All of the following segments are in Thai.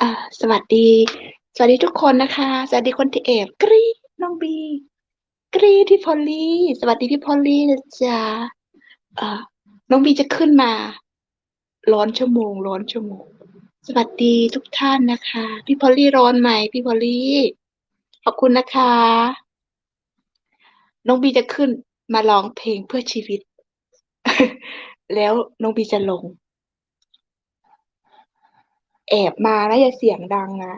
อ่าสวัสดี สวัสดีทุกคนนะคะ สวัสดีคนที่แอบกรีน้องบี กรีพี่พอลลี่สวัสดีพี่พอลลี่นะจ๊ะอ่าน้องบีจะขึ้นมา ร้อนชั่วโมง ร้อนชั่วโมง สวัสดีทุกท่านนะคะ พี่พอลลี่ร้อนไหมพี่พอลลี่ ขอบคุณนะคะ น้องบีจะขึ้นมาร้องเพลงเพื่อชีวิต แล้วน้องบีจะลง แอบมานะอย่าเสียงดังนะ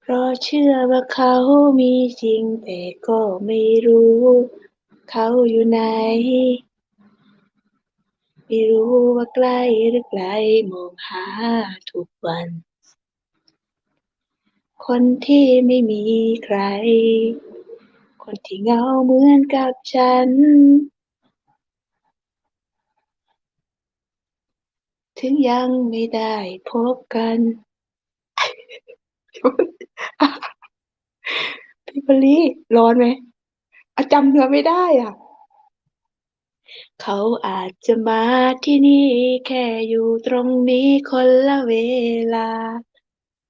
เพราะเชื่อว่าเขามีจริงแต่ก็ไม่รู้ เขาอยู่ไหน ไม่รู้ว่าใกล้หรือไกลมองหาทุกวัน คนที่ไม่มีใคร คนที่เหงาเหมือนกับฉัน ถึงยังไม่ได้พบกันพี่พอลลี่ร้อนไหมอะจำเนื้อไม่ได้อะ เขาอาจจะมาที่นี่แค่อยู่ตรงนี้คนละเวลา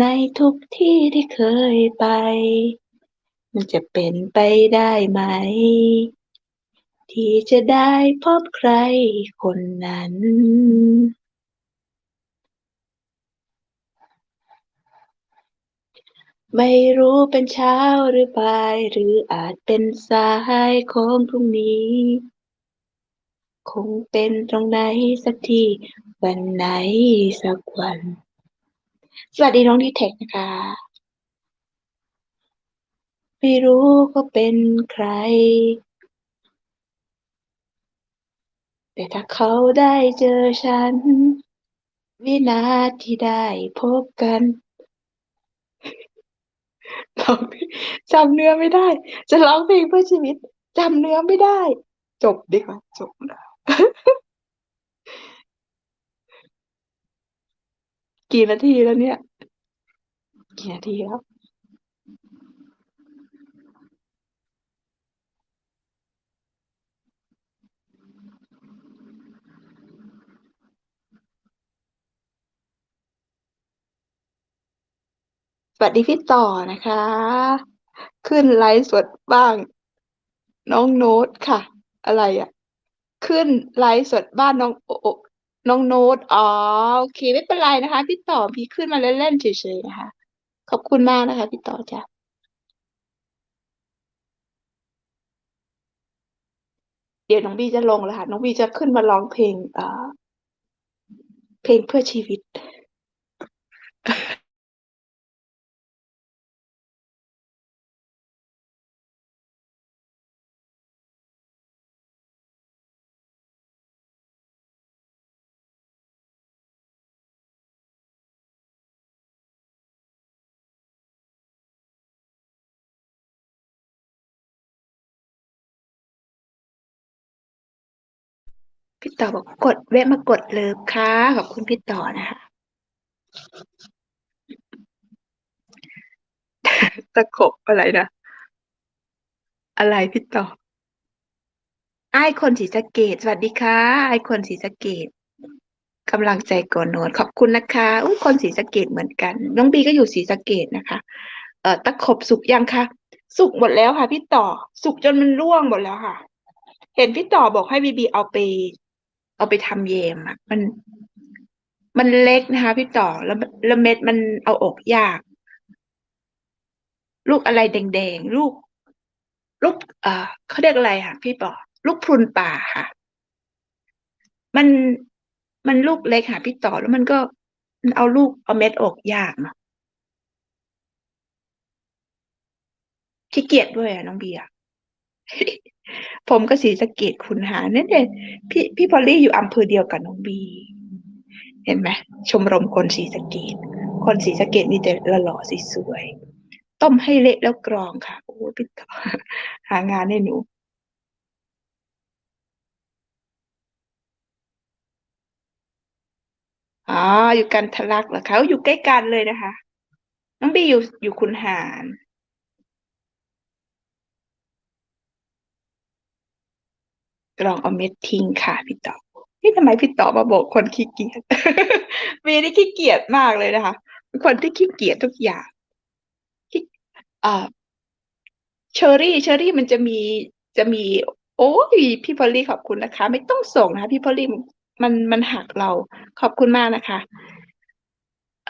ในทุกที่ที่เคยไป มันจะเป็นไปได้ไหม ที่จะได้พบใครคนนั้น ไม่รู้เป็นเช้าหรือบ่าย หรืออาจเป็นสายของพรุ่งนี้ คงเป็นตรงไหนสักที่วันไหนสักวัน สวัสดีน้องดีเทคนะคะ ไม่รู้เขาเป็นใคร แต่ถ้าเขาได้เจอฉัน วินาทีได้พบกันร้องจำเนื้อไม่ได้ จะร้องเพลงเพื่อชีวิตจำเนื้อไม่ได้ จบดีกว่าจบแล้วกี่นาทีแล้วเนี่ย กี่นาทีแล้วสวัสดีพี่ต่อนะคะ ขึ้นไลฟ์สดบ้าง น้องโน้ตค่ะ อะไรอะ ขึ้นไลฟ์สดบ้านน้องโอโอน้องโน้ต อ๋อ โอเค ไม่เป็นไรนะคะ พี่ต่อพี่ขึ้นมาเล่นๆเฉยๆนะคะ ขอบคุณมากนะคะพี่ต่อจ้ะเดี๋ยวน้องบีจะลงแล้วค่ะ น้องบีจะขึ้นมาร้องเพลงเอ่อเพลงเพื่อชีวิต พี่ต่อบอกกดแวะมากดเลิฟค่ะ ขอบคุณพี่ต่อนะคะ ตะขบอะไรนะ อะไรพี่ต่อ ไอ้คนศรีสะเกษสวัสดีค่ะ ไอ้คนศรีสะเกษกำลังใจก่อนนอนขอบคุณนะคะอุ้ยคนศรีสะเกษเหมือนกัน น้องบีก็อยู่ศรีสะเกษนะคะ เอ่อตะขบสุกยังคะสุกหมดแล้วค่ะ พี่ต่อ สุกจนมันร่วงหมดแล้วค่ะ เห็นพี่ต่อบอกให้บีบีเอาไป เอาไปทำเยมอะมัน มันเล็กนะคะ พี่ต่อแล้วแล้วเม็ดมันเอาออกยาก ลูกอะไรแดงๆลูก ลูก เอ่อเขาเรียกอะไรค่ะ พี่ต่อลูกพรุนป่าค่ะ มันมันลูกเล็กค่ะพี่ต่อแล้วมันก็มันเอาลูกเอาเม็ดออกยากเนาะขี้เกียจด้วยอะน้องเบียร์ ผมก็ศรีสะเกดคุณหาเนี่ยเด็พี่พี่พอลลี่อยู่อำเภอเดียวกับน้องบี เห็นไหมชมรมคนศรีสะเกดคนศรีสะเกดมีแต่ละหล่อสสวย ต้มให้เละแล้วกรองค่ะ โอ้พี่ต่อหางานให้หนูอ๋ออยู่กันทะลักเหรอคะอยู่ใกล้กันเลยนะคะ น้องบีอยู่อยู่คุณหาร ลองเอาเม็ดทิ้งค่ะพี่ต่อนี่ทำไมพี่ต่อมาบอกคนขี้เกียจบีนี่ขี้เกียจมากเลยนะคะเป็นคนที่ขี้เกียจทุกอย่างขี้อ่าเชอรี่ เชอรี่มันจะมีจะมี โอ้ยพี่พอลลี่ขอบคุณนะคะ ไม่ต้องส่งนะคะพี่พอลลี่มันมันหักเราขอบคุณมากนะคะ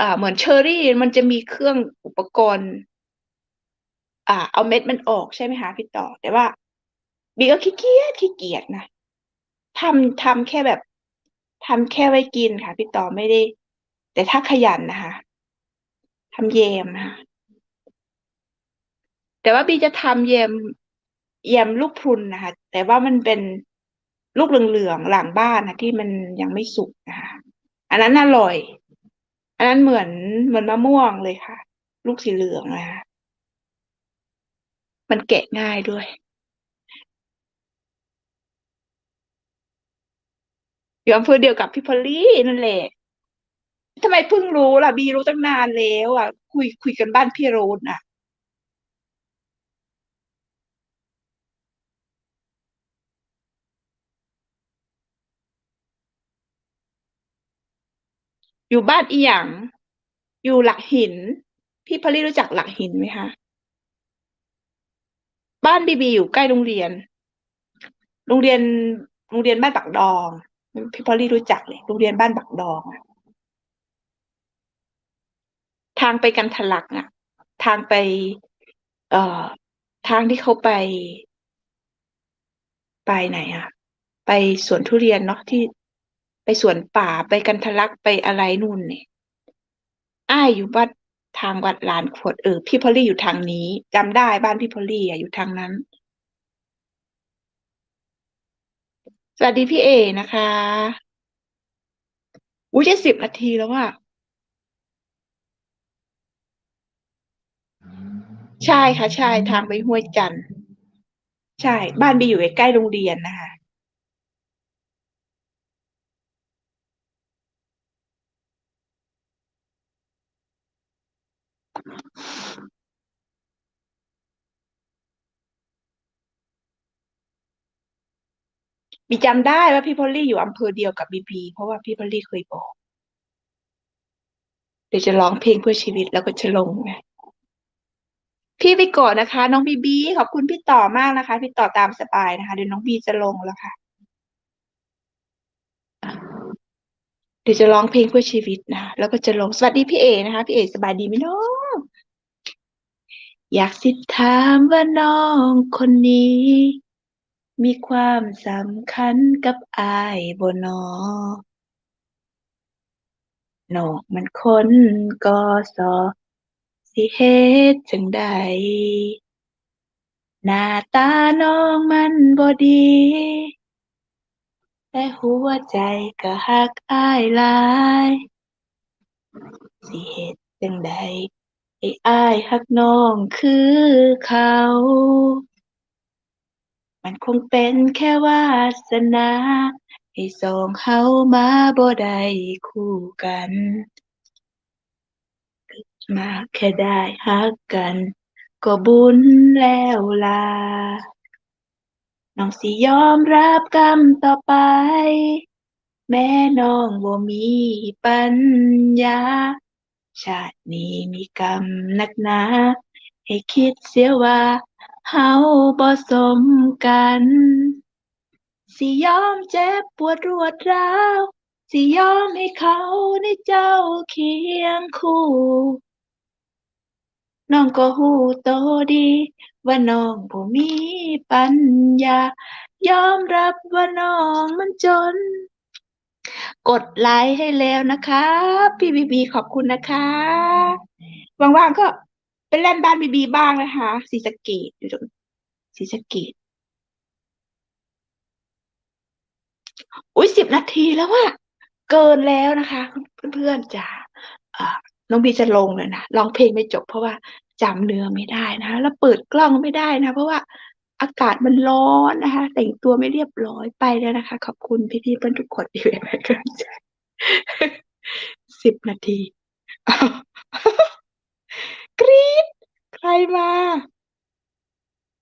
อ่าเหมือนเชอรี่มันจะมีเครื่องอุปกรณ์ อ่า เอาเม็ดมันออกใช่ไหมคะพี่ต่อ แต่ว่า บีก็ขี้เกียจขี้เกียจนะทำทำแค่แบบทำแค่ไว้กินค่ะ พี่ต่อไม่ได้ แต่ถ้าขยันนะคะทำแยมนะคะแต่ว่าบีจะทำแยมแยมลูกพรุนนะคะ แต่ว่ามันเป็นลูกเหลืองๆหลังบ้านนะที่มันยังไม่สุกนะคะอันนั้นอร่อย อันนั้นเหมือนเหมือนมะม่วงเลยค่ะ ลูกสีเหลืองนะคะมันแกะง่ายด้วย อยู่อำเภอเดียวกับพี่พอลลี่นั่นแหละทำไมเพิ่งรู้ล่ะบีรู้ตั้งนานแล้วอะ คุยคุยกันบ้านพี่โรนอะ อยู่บ้านอีหยัง อยู่หลักหิน พี่พอลลี่รู้จักหลักหินไหมคะ บ้านบีบีอยู่ใกล้โรงเรียน โรงเรียน โรงเรียนบ้านปักดอง พี่พอลลี่รู้จักเลยโรงเรียนบ้านปักดองอะทางไปกันทะลักอะทางไป เอ่อ ทางที่เขาไป ไปไหนอะไปสวนทุเรียนเนาะที่ ไปสวนป่าไปกันทะลักไปอะไรนู่นเนี่ยอ้ายอยู่วัดทางวัดลานขวดเออพี่พอลลี่อยู่ทางนี้จำได้บ้านพี่พอลลี่อะอยู่ทางนั้น สวัสดีพี่เอนะคะอุ้ยจะสิบนาทีแล้วอะใช่ค่ะ ใช่ทางไปห้วยจันทร์ใช่ บ้านบีอยู่ใกล้ๆโรงเรียนนะคะ บีจำได้ว่าพี่พอลลี่อยู่อำเภอเดียวกับบีบีเพราะว่าพี่พอลลี่เคยบอก เดี๋ยวจะร้องเพลงเพื่อชีวิตแล้วก็จะลงไงพี่ไปก่อนนะคะ น้องบีบีขอบคุณพี่ต่อมากนะคะ พี่ต่อตามสบายนะคะ เดี๋ยวน้องบีจะลงแล้วค่ะ เดี๋ยวจะร้องเพลงเพื่อชีวิตนะคะแล้วก็จะลงสวัสดีพี่เอนะคะพี่เอสบายดีไหมน้องอยากสิถามว่าน้องคนนี้ มีความสำคัญกับอายบ่นอนอกมันคนกอสอ สิเฮ็ดจังใดหน้าตาน้องมันบ่ดี แต่หัวใจก็ฮักอายหลาย สิเฮ็ดจังใดให้อายฮักน้องคือเขา มันคงเป็นแค่วาสนาให้สองเฮามาบ่ได้คู่กันมาแค่ได้ฮักกัน ก็บุญแล้วล่ะน้องสิยอมรับกรรมต่อไป แม้น้องบ่มีปัญญา ชาตินี้มีกรรมหนักหนา ให้คิดเสียว่า เฮาบ่สมกัน สิยอมเจ็บปวดรวดร้าวสิยอมให้เขาได้เจ้าเคียงคู่น้องก็ฮู้โตดี ว่าน้องบ่มีปัญญา ยอมรับว่าน้องมันจน กดไลค์ให้แล้วนะคะ พี่บีบีขอบคุณนะคะว่างๆก็ ไปเล่นบ้านบีบีบ้างนะคะศรีสะเกดอยู่ตรงศรีสะเกดอุ้ยสิบนาทีแล้วอะเกินแล้วนะคะ เพื่อนๆจ๋าน้องบีจะลงเลยนะร้องเพลงไม่จบเพราะว่าจำเนื้อไม่ได้นะคะแล้วเปิดกล้องไม่ได้นะ เพราะว่าอากาศมันร้อนนะคะ แต่งตัวไม่เรียบร้อยไปแล้วนะคะ ขอบคุณพี่ๆเพื่อนทุกคนที่เป็นกำลังใจสิบนาที กรี๊ดใครมา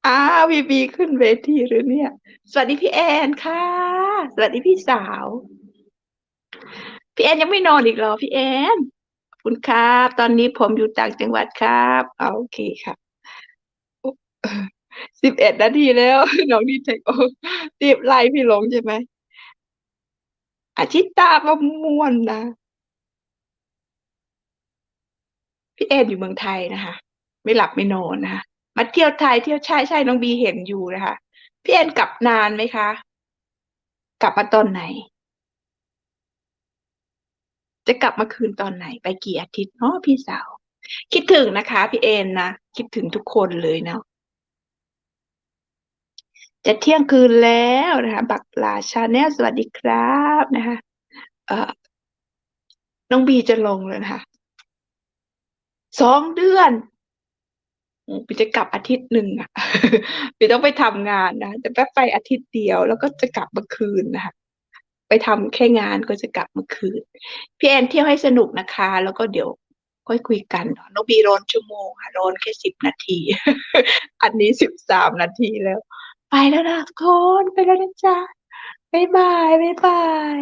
อ้าวีบีขึ้นเวทีหรือเนี่ย สวัสดีพี่แอนค่ะ สวัสดีพี่สาว พี่แอนยังไม่นอนอีกหรอ พี่แอน คุณครับ ตอนนี้ผมอยู่ต่างจังหวัดครับโอเคครับสิบเอ็ดนาทีแล้ว น้องดีใจโอ้รีบไล่พี่หลงใช่ไหมอาทิตย์ตาประมวลนะ พี่แอนอยู่เมืองไทยนะคะ ไม่หลับไม่นอนนะคะมาเที่ยวไทยเที่ยวใช่ใช่น้องบีเห็นอยู่นะคะพี่แอนกลับนานไหมคะ กลับมาตอนไหน จะกลับมาคืนตอนไหน ไปกี่อาทิตย์เนาะพี่สาว คิดถึงนะคะ พี่เอ็นนะคิดถึงทุกคนเลยเนาะจะเที่ยงคืนแล้วนะคะ บักลาชาแนลสวัสดีครับนะคะ เอ่อน้องบีจะลงเลยนะคะ สองเดือนปีจะกลับอาทิตย์หนึ่งอะปีต้องไปทำงานนะจะแป๊บไปอาทิตย์เดียว แล้วก็จะกลับมาคืนนะคะไปทำแค่งานก็จะกลับมาคืนพี่แอนเที่ยวให้สนุกนะคะ แล้วก็เดี๋ยวค่อยคุยกันเนาะน้องบีโรนชั่วโมงค่ะโรนแค่สิบนาที อันนี้สิบสามนาทีแล้ว ไปแล้วนะทุกคนไปแล้วนะจ๊ะบ๊ายบายบ๊ายบาย